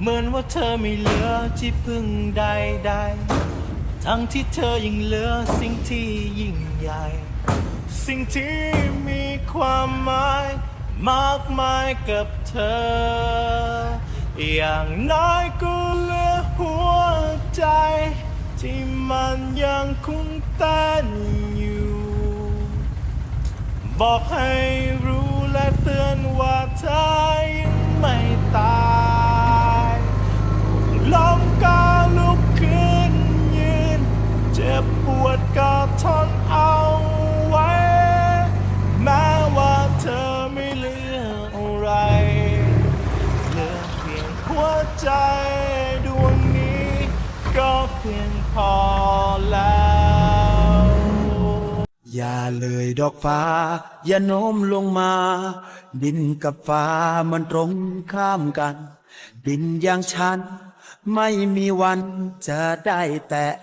เหมือนว่าเธอไม่เหลือที่พึ่งใดใดๆ ทั้งที่เธอยังเหลือสิ่งที่ยิ่งใหญ่ สิ่งที่มีความหมายมากมายกับเธอ อย่างน้อยก็เหลือหัวใจ ที่มันยังคงเต้นอยู่ บอกให้รู้ ใจดวงนี้ ก็เพียงพอแล้ว อย่าเลยดอกฟ้า อย่าโน้มลงมา ดินกับฟ้ามันตรงข้ามกัน ดินอย่างฉัน ไม่มีวันจะได้แตะ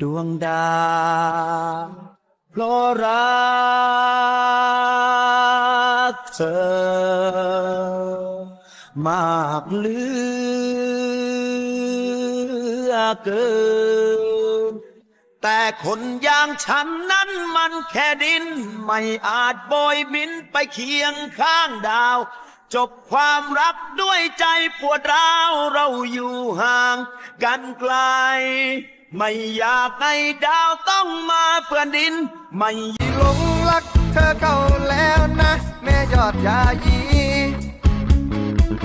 ดวงดาวเพราะรักเธอ มากเหลือเกิน แต่คนอย่างฉันนั้นมันแค่ดิน ไม่อาจโบยบินไปเคียงข้างดาว จบความรักด้วยใจปวดร้าวเราอยู่ห่างกันไกล ไม่อยากให้ดาวต้องมาเปื้อนดิน ไม่หลงรักเธอเข้าแล้วนะ แม่ยอดยายี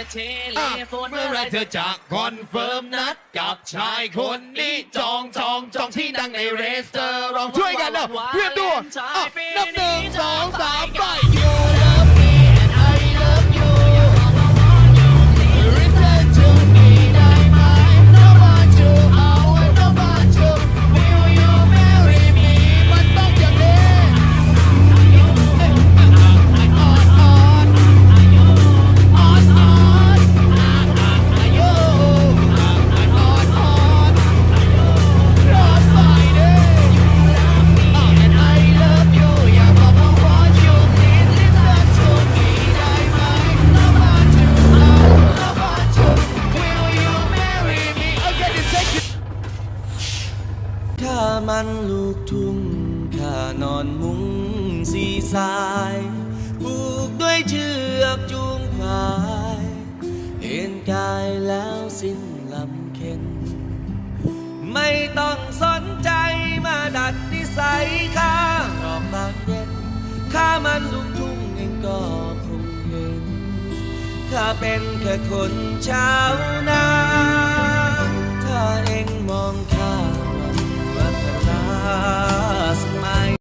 จะเทเลโฟนเมื่อไรเธอจะคอนเฟิร์มนัดกับชายคนนี้จองจองจองที่ดังในเรสเตอร์รองช่วยกันเนาะเพื่อนตัวอะนับหนึ่งสองสามไปามันลูกทุ่งข้านอนมุงสีสายผูกด้วยเชือกจูงควายเอ็นกายแล้วสิ้นลำเค็นไม่ต้องสนใจมาดัดนิสัยข้ารอบตากเย็นข้ามันลูกทุ่งเองก็คงเห็นข้าเป็นแค่คนชาวนา